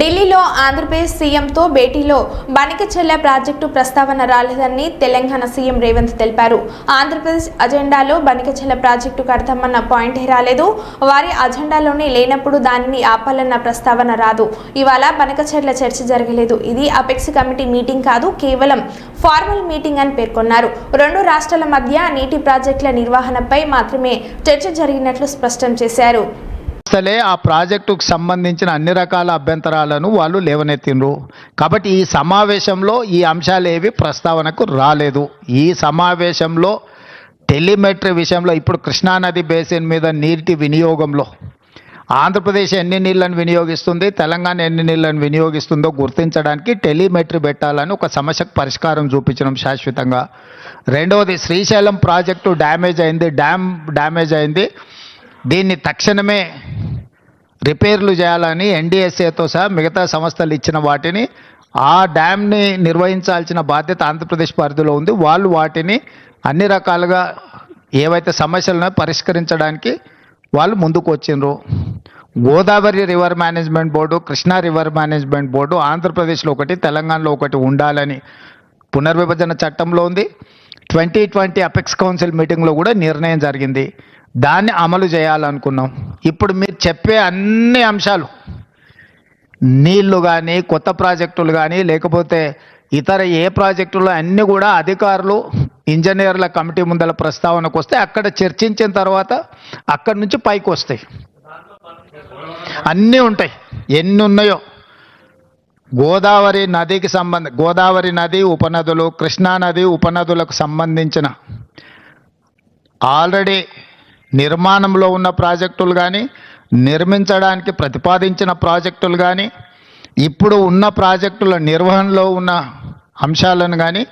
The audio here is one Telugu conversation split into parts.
ఢిల్లీలో ఆంధ్రప్రదేశ్ సీఎంతో భేటీలో బనికచెల్ల ప్రాజెక్టు ప్రస్తావన రాలేదని తెలంగాణ సీఎం రేవంత్ తెలిపారు. ఆంధ్రప్రదేశ్ అజెండాలో బనికచెల్ల ప్రాజెక్టు కడతామన్న పాయింటే రాలేదు. వారి అజెండాలోనే లేనప్పుడు దానిని ఆపాలన్న ప్రస్తావన రాదు. ఇవాళ బనకచెర్ల చర్చ జరగలేదు. ఇది అపెక్స్ కమిటీ మీటింగ్ కాదు కేవలం ఫార్మల్ మీటింగ్ అని పేర్కొన్నారు. రెండు రాష్ట్రాల మధ్య నీటి ప్రాజెక్టుల నిర్వహణపై మాత్రమే చర్చ జరిగినట్లు స్పష్టం చేశారు. సంస్థలే ఆ ప్రాజెక్టుకు సంబంధించిన అన్ని రకాల అభ్యంతరాలను వాళ్ళు లేవనెత్తిండ్రు. కాబట్టి ఈ సమావేశంలో ఈ అంశాలు ఏవి ప్రస్తావనకు రాలేదు. ఈ సమావేశంలో టెలిమెట్రీ విషయంలో ఇప్పుడు కృష్ణానది బేసిన్ మీద నీటి వినియోగంలో ఆంధ్రప్రదేశ్ ఎన్ని నీళ్ళను వినియోగిస్తుంది తెలంగాణ ఎన్ని నీళ్ళను వినియోగిస్తుందో గుర్తించడానికి టెలిమెట్రీ పెట్టాలని ఒక సమస్యకు పరిష్కారం చూపించడం శాశ్వతంగా. రెండవది శ్రీశైలం ప్రాజెక్టు డ్యామేజ్ అయింది డ్యామ్ డ్యామేజ్ అయింది. దీన్ని తక్షణమే రిపేర్లు చేయాలని ఎన్డీఎస్ఏతో సహా మిగతా సంస్థలు ఇచ్చిన వాటిని ఆ డ్యామ్ని నిర్వహించాల్సిన బాధ్యత ఆంధ్రప్రదేశ్ పరిధిలో ఉంది. వాళ్ళు వాటిని అన్ని రకాలుగా ఏవైతే సమస్యలను పరిష్కరించడానికి వాళ్ళు ముందుకు వచ్చిండ్రు. Godavari river management board Krishna river management board ఆంధ్రప్రదేశ్లో ఒకటి తెలంగాణలో ఒకటి ఉండాలని పునర్విభజన చట్టంలో ఉంది. ట్వంటీ ట్వంటీ అపెక్స్ కౌన్సిల్ మీటింగ్లో కూడా నిర్ణయం జరిగింది. దాన్ని అమలు చేయాలనుకున్నాం. ఇప్పుడు మీరు చెప్పే అన్ని అంశాలు నీళ్ళు కానీ కొత్త ప్రాజెక్టులు కానీ లేకపోతే ఇతర ఏ ప్రాజెక్టులు అన్నీ కూడా అధికారులు ఇంజనీర్ల కమిటీ ముందల ప్రస్తావనకు వస్తే అక్కడ చర్చించిన తర్వాత అక్కడి నుంచి పైకి వస్తాయి. అన్నీ ఉంటాయి. ఎన్ని ఉన్నాయో. గోదావరి నదికి సంబంధ గోదావరి నది ఉపనదులు కృష్ణా నది ఉపనదులకు సంబంధించిన ఆల్రెడీ నిర్మాణంలో ఉన్న ప్రాజెక్టులు కానీ నిర్మించడానికి ప్రతిపాదించిన ప్రాజెక్టులు కానీ ఇప్పుడు ఉన్న ప్రాజెక్టుల నిర్వహణలో ఉన్న అంశాలను కానీ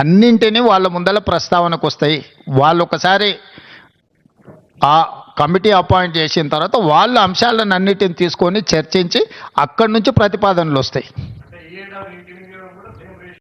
అన్నింటినీ వాళ్ళ ముందల ప్రస్తావనకు వస్తాయి. వాళ్ళు ఒకసారి ఆ కమిటీ అపాయింట్ చేసిన తర్వాత వాళ్ళ అంశాలను అన్నిటిని తీసుకొని చర్చించి అక్కడి నుంచి ప్రతిపాదనలు వస్తాయి.